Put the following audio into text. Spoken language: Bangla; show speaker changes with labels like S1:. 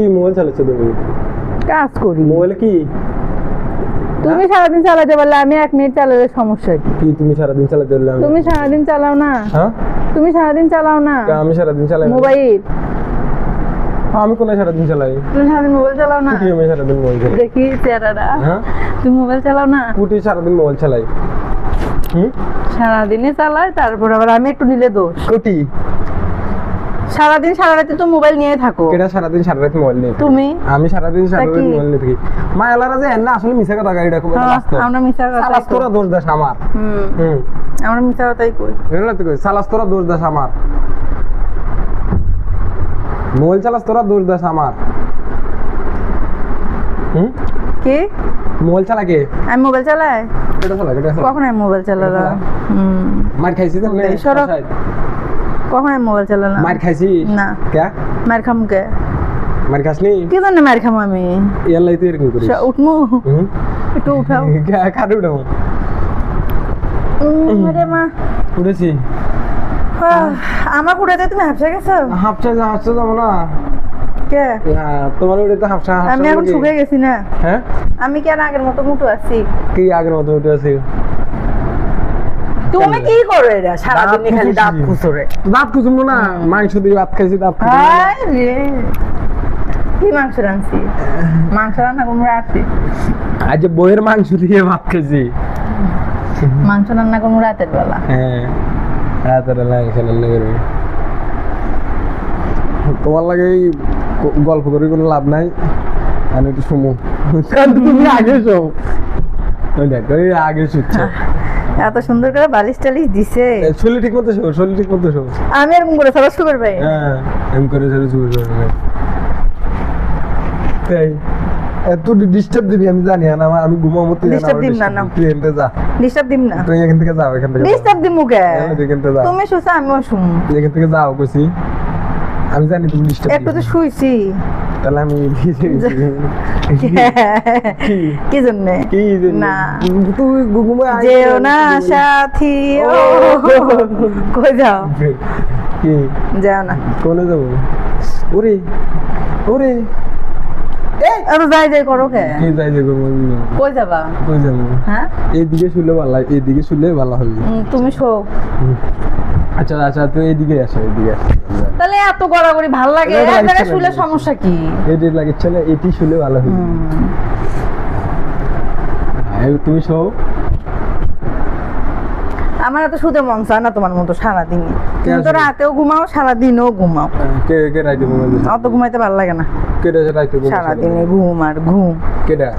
S1: কি মোবাইল চালাচ্ছো তুমি?
S2: কাজ করি।
S1: মোবাইলে কি?
S2: তুমি সারাদিন চালাতে পারলে আমি এক মিনিট চালালে সমস্যা কি?
S1: কি তুমি সারাদিন চালাতে পারলে
S2: তুমি সারাদিন চালাও না?
S1: হ্যাঁ?
S2: তুমি সারাদিন চালাও না?
S1: আমি সারাদিন চালাই
S2: মোবাইল?
S1: আমি কোন সারাদিন চালাই।
S2: তুমি সারাদিন মোবাইল চালাও না?
S1: আমি সারাদিন মোবাইল চালাই।
S2: দেখি চেহারাটা।
S1: হ্যাঁ?
S2: তুমি মোবাইল চালাও না?
S1: কুটি সারাদিন মোবাইল চালাই। হুম?
S2: সারাদিনে চালায় তারপর আবার আমি একটু নিলে দোষ।
S1: কুটি
S2: সারাদিন সারা রাতে তো মোবাইল নিয়ে থাকো।
S1: কেডা সারাদিন সারা রাত মোবাইল নিয়ে
S2: তুমি?
S1: আমি সারাদিন সারা রাত? মোবাইল নিয়ে থাকি। মায়ালারা যে এন্না আসলে মিছা কথা গাড়িটা খুব
S2: হ্যাঁ, আমরা মিথ্যা কথা
S1: সালাস তোরা দোষ দাস আমার।
S2: হুম। আমরা মিথ্যা কথাই কই।
S1: এগুলো তো কই? সালাস তোরা দোষ দাস আমার। মোবাইল চালাস তোরা দোষ দাস আমার। হুম?
S2: কি?
S1: মোবাইল চালা কে?
S2: আমি মোবাইল চালাই?
S1: কেটা চালা কেটা চালা।
S2: কখন আমি মোবাইল চালালাম? হুম।
S1: মার খাইছি তো নে?
S2: সরো। কখন মোবাইল চালালাম।
S1: মার খাইছি
S2: না।
S1: কে?
S2: মার খাম কে?
S1: মার খাসনি?
S2: কি জানে মার খাম আমি।
S1: ইয়াল্লাই তুই এরকম করিস।
S2: উঠমু। একটু উঠাও।
S1: কারে
S2: উম, আরে মা।
S1: উঠেছি।
S2: আমার কুড়াতে তুমি হাফসা গেছো?
S1: হাফসা যা হাফসা যাব না।
S2: কে?
S1: হ্যাঁ, তোমার ওটা তো হাফসা
S2: আমি এখন। শুকিয়ে গেছি না।
S1: হ্যাঁ?
S2: আমি কি আর আগের মতো মুটু আছি?
S1: কি আগের মতো উঠে আছি?
S2: তুমি কি করো এটা সারাদিন
S1: দাঁত
S2: খালি দাঁত খুচরে
S1: দাঁত না মাংস দিয়ে ভাত খাইছি দাঁত।
S2: হায় কি মাংস রাঁধছি? মাংস রান্না রাতে।
S1: আজ বইয়ের মাংস দিয়ে ভাত খাইছি।
S2: মাংস রান্না রাতের বেলা।
S1: হ্যাঁ রাতের মাংস রান্না করবি। তোমার লাগে এই গল্প করে কোনো লাভ নাই? আমি একটু শুমু। তুমি আগে শো দেখো আগে শুচ্ছে।
S2: এত সুন্দর করে বালিশ টালিশ দিছে।
S1: শরীর ঠিক মতো শো শরীর ঠিক মতো শো
S2: আমি এরকম করে সবাই শুরু করবে
S1: হ্যাঁ এম করে শরীর শুরু করবে তাই এত ডিস্টার্ব দিবি আমি জানি না আমার আমি ঘুমাবো তুই
S2: Disturb দিম না, না।
S1: তুই এনতে যা।
S2: ডিস্টার্ব দিম না।
S1: তুই এখান থেকে যাও এখান থেকে।
S2: ডিস্টার্ব দিম মুখে
S1: হ্যাঁ,
S2: তুমি শুছো আমিও শুন
S1: এখান থেকে যাও কইছি। আমি জানি তুমি ডিস্টার্ব
S2: একটু তো শুইছি।
S1: তাহলে আমি কি?
S2: কি
S1: কি জানি?
S2: না।
S1: তুই ঘুমে
S2: যেও না সাথী। ও কই যাও?
S1: কি?
S2: যাও না।
S1: কোনে যাব? ওরে ওরে।
S2: আর যাই যাই করো কে?
S1: কি যাই যে করব?
S2: কই যাবা?
S1: কই যাব?
S2: হ্যাঁ?
S1: এইদিকে শুলে ভালো এইদিকে শুলে ভালো হবে।
S2: তুমি শো।
S1: আচ্ছা আচ্ছা তুই এইদিকে আসো এইদিকে আসো।
S2: তাহলে এত গড়াগড়ি ভালো লাগে? এক জায়গায় শুলে সমস্যা কি?
S1: এটি লাগে এটি শুলে ভালো হবে তুমি শো।
S2: আমার এত শুতে মন চায় না তোমার মতো সারাদিন। তুমি তো রাতেও ঘুমাও সারাদিনও ঘুমাও।
S1: কে কে ঘুমাবে?
S2: অত ঘুমাইতে ভালো লাগে না।
S1: কে রাইতে ঘুমাবে
S2: সারাদিনে ঘুম আর ঘুম।
S1: কেডা?